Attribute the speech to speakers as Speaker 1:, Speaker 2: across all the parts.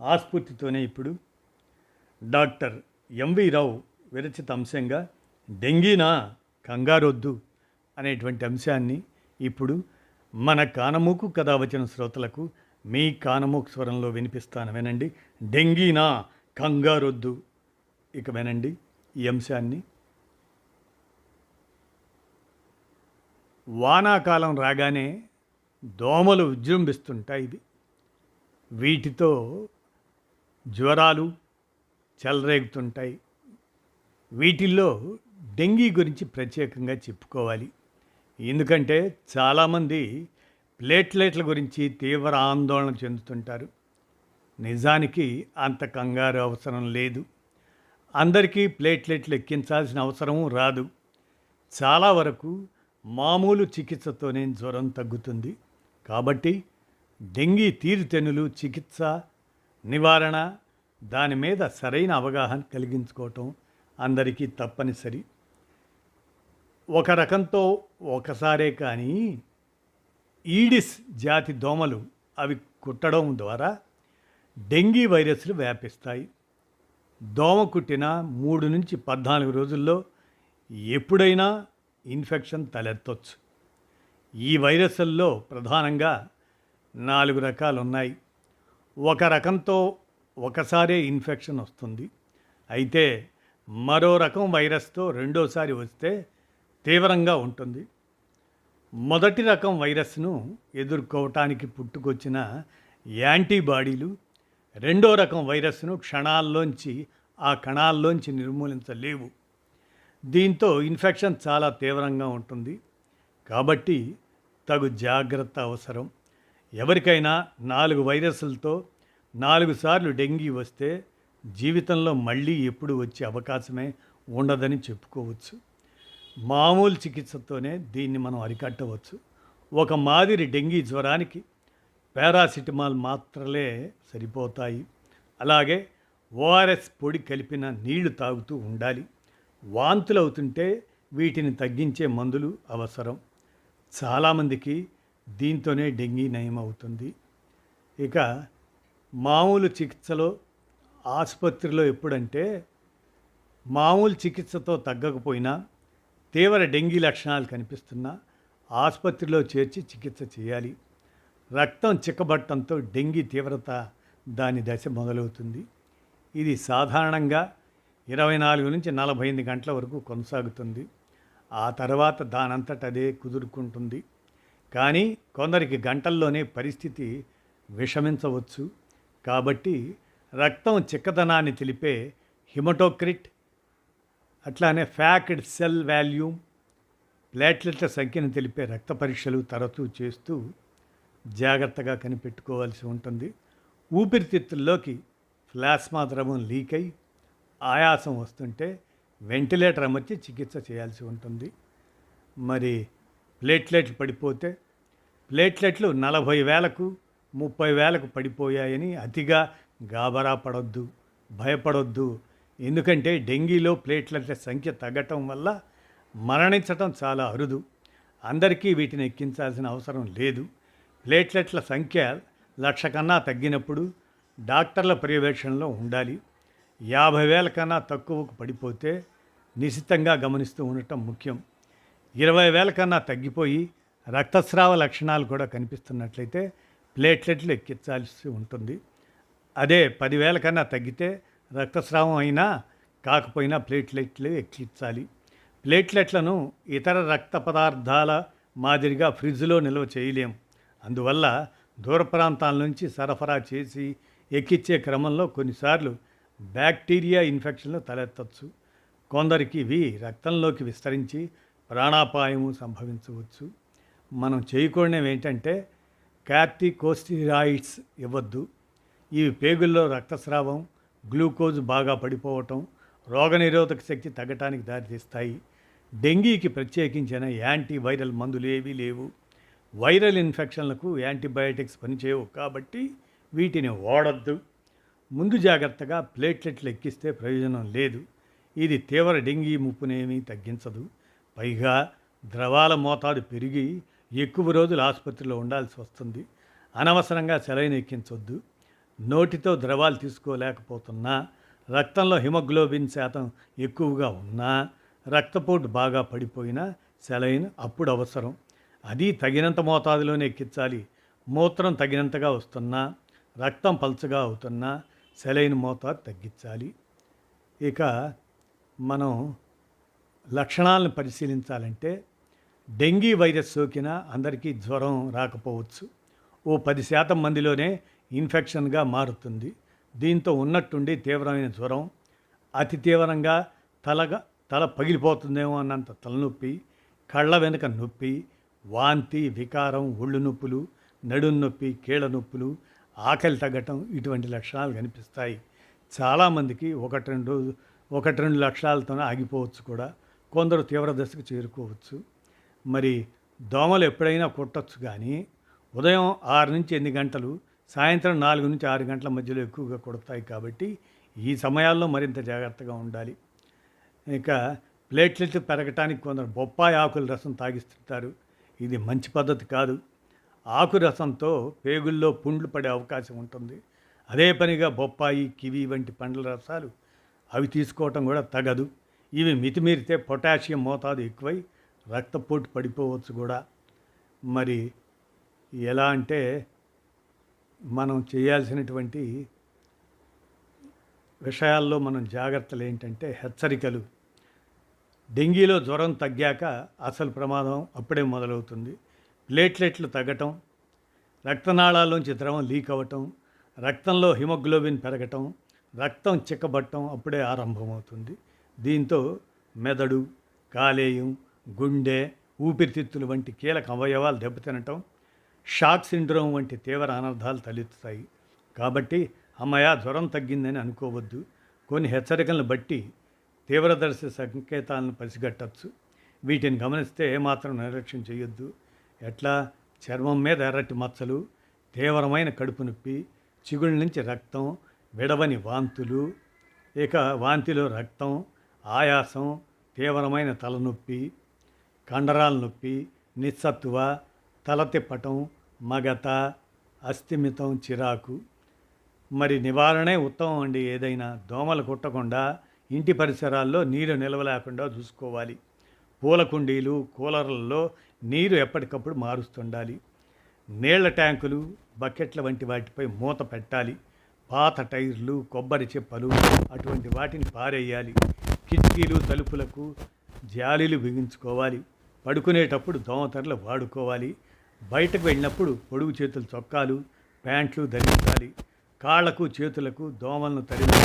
Speaker 1: ఆస్ఫూర్తితోనే ఇప్పుడు doctor MV రావు విరచిత అంశంగా డెంగీనా కంగారొద్దు అనేటువంటి అంశాన్ని ఇప్పుడు మన కానమూకు కథ వచ్చిన శ్రోతలకు మీ కానమూకు స్వరంలో వినిపిస్తాను వినండి డెంగీనా కంగారొద్దు ఇక వినండి ఈ అంశాన్ని. వానాకాలం రాగానే దోమలు విజృంభిస్తుంటాయి ఇవి. వీటితో జ్వరాలు చెలరేగుతుంటాయి. వీటిల్లో డెంగీ గురించి ప్రత్యేకంగా చెప్పుకోవాలి. ఎందుకంటే చాలామంది ప్లేట్లెట్ల గురించి తీవ్ర ఆందోళన చెందుతుంటారు. నిజానికి అంత కంగారు అవసరం లేదు. అందరికీ ప్లేట్లెట్లు ఎక్కించాల్సిన అవసరం రాదు. చాలా వరకు మామూలు చికిత్సతోనే జ్వరం తగ్గుతుంది. కాబట్టి డెంగీ తీరుతెన్నులు చికిత్స నివారణ దాని మీద సరైన అవగాహన కలిగించుకోవటం అందరికీ తప్పనిసరి. ఒక రకంతో ఒకసారే కానీ ఈడిస్ జాతి దోమలు అవి కుట్టడం ద్వారా డెంగీ వైరస్లు వ్యాపిస్తాయి. దోమ కుట్టిన మూడు నుంచి పద్నాలుగు రోజుల్లో ఎప్పుడైనా ఇన్ఫెక్షన్ తలెత్తవచ్చు ఈ వైరస్ల్లో ప్రధానంగా నాలుగు రకాలు ఉన్నాయి ఒక రకంతో ఒకసారే ఇన్ఫెక్షన్ వస్తుంది. అయితే మరో రకం వైరస్తో రెండోసారి వస్తే తీవ్రంగా ఉంటుంది. మొదటి రకం వైరస్ను ఎదుర్కోవటానికి పుట్టుకొచ్చిన యాంటీబాడీలు రెండో రకం వైరస్ను క్షణాల్లోంచి ఆ కణాల్లోంచి నిర్మూలించలేవు. దీంతో ఇన్ఫెక్షన్ చాలా తీవ్రంగా ఉంటుంది. కాబట్టి తగు జాగ్రత్త అవసరం. ఎవరికైనా నాలుగు వైరస్లతో నాలుగు సార్లు డెంగీ వస్తే జీవితంలో మళ్ళీ ఎప్పుడు వచ్చే అవకాశమే ఉండదని చెప్పుకోవచ్చు. మామూలు చికిత్సతోనే దీన్ని మనం అరికట్టవచ్చు. ఒక మాదిరి డెంగీ జ్వరానికి పారాసిటమాల్ మాత్రలే సరిపోతాయి. అలాగే ఓఆర్ఎస్ పొడి కలిపిన నీళ్ళు తాగుతూ ఉండాలి. వాంతులు అవుతుంటే వీటిని తగ్గించే మందులు అవసరం. చాలామందికి దీంతోనే డెంగీ నయం అవుతుంది. ఇక మామూలు చికిత్సలో ఆసుపత్రిలో ఎప్పుడంటే మామూలు చికిత్సతో తగ్గకపోయినా తీవ్ర డెంగీ లక్షణాలు కనిపిస్తున్నా ఆసుపత్రిలో చేర్చి చికిత్స చేయాలి. రక్తం చిక్కబట్టడంతో డెంగీ తీవ్రత దాని దశ మొదలవుతుంది. ఇది సాధారణంగా ఇరవై నాలుగు నుంచి నలభై ఎనిమిది గంటల వరకు కొనసాగుతుంది. ఆ తర్వాత దానంతట అదే కుదురుకుంటుంది. కానీ కొందరికి గంటల్లోనే పరిస్థితి విషమించవచ్చు. కాబట్టి రక్తం చిక్కదనాన్ని తెలిపే హిమటోక్రిట్ అట్లానే ఫ్యాక్డ్ సెల్ వాల్యూమ్ ప్లేట్లెట్ల సంఖ్యను తెలిపే రక్త పరీక్షలు తరచూ చేస్తూ జాగ్రత్తగా కనిపెట్టుకోవాల్సి ఉంటుంది. ఊపిరితిత్తుల్లోకి ప్లాస్మా ద్రవం లీక్ అయి ఆయాసం వస్తుంటే వెంటిలేటర్ అమర్చి చికిత్స చేయాల్సి ఉంటుంది. మరి ప్లేట్లెట్లు పడిపోతే ప్లేట్లెట్లు నలభై వేలకు ముప్పై వేలకు పడిపోయాయని అతిగా గాబరా పడొద్దు భయపడొద్దు. ఎందుకంటే డెంగీలో ప్లేట్లెట్ల సంఖ్య తగ్గటం వల్ల మరణించటం చాలా అరుదు. అందరికీ వీటిని ఎక్కించాల్సిన అవసరం లేదు. ప్లేట్లెట్ల సంఖ్య లక్ష కన్నా తగ్గినప్పుడు డాక్టర్ల పర్యవేక్షణలో ఉండాలి. యాభై వేల కన్నా తక్కువకు పడిపోతే నిశితంగా గమనిస్తూ ఉండటం ముఖ్యం. ఇరవై వేల కన్నా తగ్గిపోయి రక్తస్రావ లక్షణాలు కూడా కనిపిస్తున్నట్లయితే ప్లేట్లెట్లు ఎక్కించాల్సి ఉంటుంది. అదే పదివేల కన్నా తగ్గితే రక్తస్రావం అయినా కాకపోయినా ప్లేట్లెట్లు ఎక్కించాలి. ప్లేట్లెట్లను ఇతర రక్త పదార్థాల మాదిరిగా ఫ్రిడ్జ్లో నిల్వ చేయలేం. అందువల్ల దూర ప్రాంతాల నుంచి సరఫరా చేసి ఎక్కిచ్చే క్రమంలో కొన్నిసార్లు బ్యాక్టీరియా ఇన్ఫెక్షన్లు తలెత్తచ్చు. కొందరికి ఇవి రక్తంలోకి విస్తరించి ప్రాణాపాయము సంభవించవచ్చు. మనం చేయకూడనివి ఏంటంటే కార్టికోస్టిరాయిడ్స్ ఇవ్వద్దు. ఇవి పేగుల్లో రక్తస్రావం గ్లూకోజ్ బాగా పడిపోవటం రోగనిరోధక శక్తి తగ్గటానికి దారితీస్తాయి. డెంగీకి ప్రత్యేకించిన యాంటీవైరల్ మందులు ఏవీ లేవు. వైరల్ ఇన్ఫెక్షన్లకు యాంటీబయాటిక్స్ పనిచేయవు కాబట్టి వీటిని వాడొద్దు. ముందు జాగ్రత్తగా ప్లేట్లెట్లు ఎక్కిస్తే ప్రయోజనం లేదు. ఇది తీవ్ర డెంగీ ముప్పునేమీ తగ్గించదు. పైగా ద్రవాల మోతాదు పెరిగి ఎక్కువ రోజులు ఆసుపత్రిలో ఉండాల్సి వస్తుంది. అనవసరంగా సెలైన్ ఎక్కించొద్దు. నోటితో ద్రవాలు తీసుకోలేకపోతున్నా రక్తంలో హిమోగ్లోబిన్ శాతం ఎక్కువగా ఉన్నా రక్తపోటు బాగా పడిపోయినా సెలైన్ అప్పుడు అవసరం. అది తగినంత మోతాదులోనే ఎక్కించాలి. మూత్రం తగినంతగా వస్తున్నా రక్తం పల్చగా అవుతున్నా సెలైన్ మోతాదు తగ్గించాలి. ఇక మనం లక్షణాలను పరిశీలించాలంటే డెంగీ వైరస్ సోకిన అందరికీ జ్వరం రాకపోవచ్చు. ఓ పది శాతం మందిలోనే ఇన్ఫెక్షన్గా మారుతుంది. దీంతో ఉన్నట్టుండి తీవ్రమైన జ్వరం అతి తీవ్రంగా తలగా తల పగిలిపోతుందేమో అన్నంత తలనొప్పి కళ్ళ వెనుక నొప్పి వాంతి వికారం ఒళ్ళు నొప్పులు నడుం నొప్పి కీళ్ళ నొప్పులు ఆకలి తగ్గటం ఇటువంటి లక్షణాలు కనిపిస్తాయి. చాలామందికి ఒకటి రెండు ఒకటి రెండు లక్షణాలతోనే ఆగిపోవచ్చు కూడా. కొందరు తీవ్ర దశకు చేరుకోవచ్చు. మరి దోమలు ఎప్పుడైనా కుట్టచ్చు కానీ ఉదయం ఆరు నుంచి ఎనిమిది గంటలు సాయంత్రం నాలుగు నుంచి ఆరు గంటల మధ్యలో ఎక్కువగా కుడతాయి కాబట్టి ఈ సమయాల్లో మరింత జాగ్రత్తగా ఉండాలి. ఇక ప్లేట్లెట్లు పెరగటానికి కొందరు బొప్పాయి ఆకుల రసం తాగిస్తుంటారు. ఇది మంచి పద్ధతి కాదు. ఆకు రసంతో పేగుల్లో పుండ్లు పడే అవకాశం ఉంటుంది. అదే పనిగా బొప్పాయి కివి వంటి పండ్ల రసాలు అవి తీసుకోవటం కూడా తగదు. ఇవి మితిమీరితే పొటాషియం మోతాదు ఎక్కువై రక్తపోటు పడిపోవచ్చు కూడా. మరి ఎలా అంటే మనం చేయాల్సినటువంటి విషయాల్లో మనం జాగ్రత్తలు ఏంటంటే హెచ్చరికలు. డెంగీలో జ్వరం తగ్గాక అసలు ప్రమాదం అప్పుడే మొదలవుతుంది. ప్లేట్లెట్లు తగ్గటం రక్తనాళాల్లోంచి ద్రవం లీక్ అవ్వటం రక్తంలో హిమోగ్లోబిన్ పెరగటం రక్తం చిక్కబట్టం అప్పుడే ఆరంభమవుతుంది. దీంతో మెదడు కాలేయం గుండె ఊపిరితిత్తులు వంటి కీలక అవయవాలు దెబ్బతినటం షాక్ సిండ్రోమ్ వంటి తీవ్ర అనర్థాలు తలెత్తుతాయి. కాబట్టి అమ్మయ్య జ్వరం తగ్గిందని అనుకోవద్దు. కొన్ని హెచ్చరికలను బట్టి తీవ్రదర్శి సంకేతాలను పసిగట్టచ్చు. వీటిని గమనిస్తే ఏమాత్రం నిర్లక్ష్యం చేయొద్దు. ఎట్లా? చర్మం మీద ఎర్రటి మచ్చలు తీవ్రమైన కడుపు నొప్పి చిగుళ్ళ నుంచి రక్తం విడవని వాంతులు ఇక వాంతిలో రక్తం ఆయాసం తీవ్రమైన తలనొప్పి కండరాల నొప్పి నిస్సత్తువ తల తిప్పటం మగత అస్థిమితం చిరాకు. మరి నివారణే ఉత్తమం అండి ఏదైనా. దోమలు కుట్టకుండా ఇంటి పరిసరాల్లో నీరు నిల్వ లేకుండా చూసుకోవాలి. పూల కుండీలు కూలర్లలో నీరు ఎప్పటికప్పుడు మారుస్తుండాలి. నీళ్ళ ట్యాంకులు బకెట్ల వంటి వాటిపై మూత పెట్టాలి. పాత టైర్లు కొబ్బరి చెప్పలు అటువంటి వాటిని పారేయాలి. కిటికీలు తలుపులకు జాలీలు బిగించుకోవాలి. పడుకునేటప్పుడు దోమతెరలు వాడుకోవాలి. బయటకు వెళ్ళినప్పుడు పొడుగు చేతుల చొక్కాలు ప్యాంట్లు ధరించాలి. కాళ్ళకు చేతులకు దోమలను తరిమి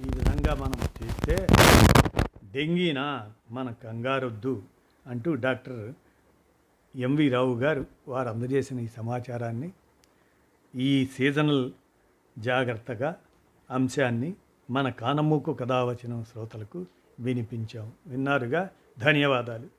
Speaker 1: ఈ విధంగా మనం చేస్తే డెంగీనా మన కంగారొద్దు అంటూ డాక్టర్ ఎంవి రావు గారు వారు అందజేసిన ఈ సమాచారాన్ని ఈ సీజనల్ జాగ్రత్తగా అంశాన్ని మన కానమూకు కథావచనం శ్రోతలకు వినిపించాం. విన్నారుగా? ధన్యవాదాలు.